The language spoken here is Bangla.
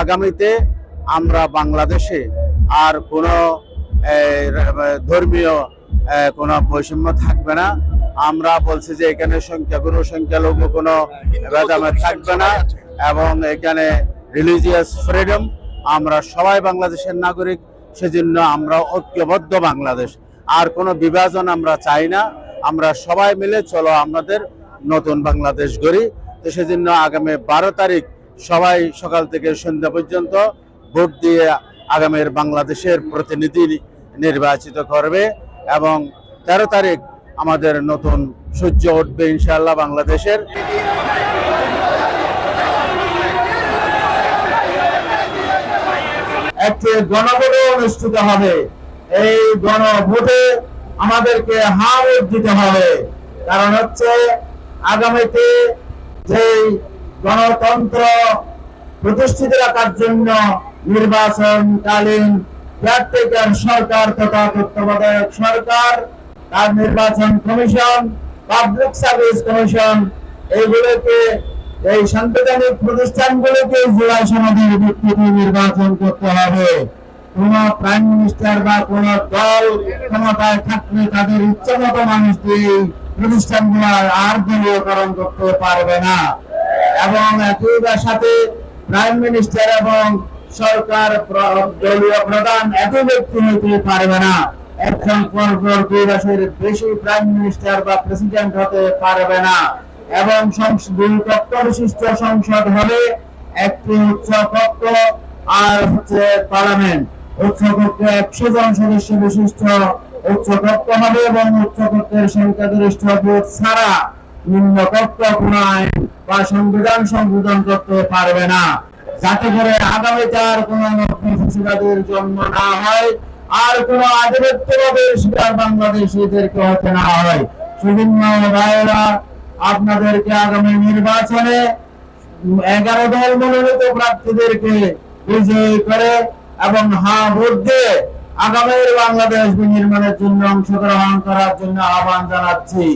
আগামীতে আমরা বাংলাদেশে আর কোনো ধর্মীয় কোনো বৈষম্য থাকবে না। আমরা বলছি যে এখানে সংখ্যাগুরু, সংখ্যালঘু কোনো ভেদাভেদ থাকবে না এবং এখানে রিলিজিয়াস ফ্রিডম আমরা সবাই বাংলাদেশের নাগরিক, সেজন্য আমরা ঐক্যবদ্ধ বাংলাদেশ। আর কোনো বিভাজন আমরা চাই না। আমরা সবাই মিলে চলো আমাদের নতুন বাংলাদেশ গড়ি। তো সেজন্য আগামী বারো তারিখ সবাই সকাল থেকে সন্ধ্যা পর্যন্ত ভোট দিয়ে আগামীর বাংলাদেশের প্রতিনিধি নির্বাচিত করবে এবং তেরো তারিখ আমাদের নতুন সূর্য উঠবে ইনশাআল্লাহ বাংলাদেশের। একটি গণভোটও অনুষ্ঠিত হবে। এই গণভোটে আমাদেরকে হার দিতে হবে। কারণ হচ্ছে আগামীতে যে গণতন্ত্র প্রতিষ্ঠিত রাখার জন্য নির্বাচনকালীন কেয়ারটেকার সরকার তথা তত্ত্বাবধায়ক সরকার, তার নির্বাচন কমিশন, পাবলিক সার্ভিস কমিশন, এইগুলোকে, এই সাংবিধানিক প্রতিষ্ঠানগুলোকে জোড়া সমাধির ভিত্তিতে নির্বাচন করতে হবে। কোন প্রাইম মিনিস্টার বা কোন দল ক্ষমতায় থাকলে তাদের ইচ্ছা মতো মানুষ দিয়ে প্রতিষ্ঠানগুলো আর দলীয়করণ করতে পারবে না। এবং একই সাথে প্রাইম মিনিস্টার এবং সরকার দলীয় প্রধান একই ব্যক্তি হইতে পারবে না। একজন দুই বেশি প্রাইম মিনিস্টার বা প্রেসিডেন্ট হতে পারবে না। এবং দুই বিশিষ্ট সংসদ হলে একটি উচ্চ কক্ষ আর হচ্ছে পার্লামেন্ট উচ্চ একশো জন সদস্য বিশিষ্ট উচ্চ হবে এবং উচ্চ সংখ্যাগরিষ্ঠ ভোট ছাড়া নিম্ন কক্ষ আইন বা সংবিধান সংশোধন করতে পারবে না। যাতে করে আগামীতে আর কোন ফেসিবাদের জন্ম না হয় আর কোন আধিপত্যবাদের শিকার বাংলাদেশিদেরকে হতে না হয়। বিভিন্ন ভাইয়েরা আপনাদেরকে আগামী নির্বাচনে এগারো দল মনোনীত প্রার্থীদেরকে বিজয়ী করে এবং হা ভোট দিয়ে আগামীর বাংলাদেশ বিনির্মাণের জন্য অংশগ্রহণ করার জন্য আহ্বান জানাচ্ছি।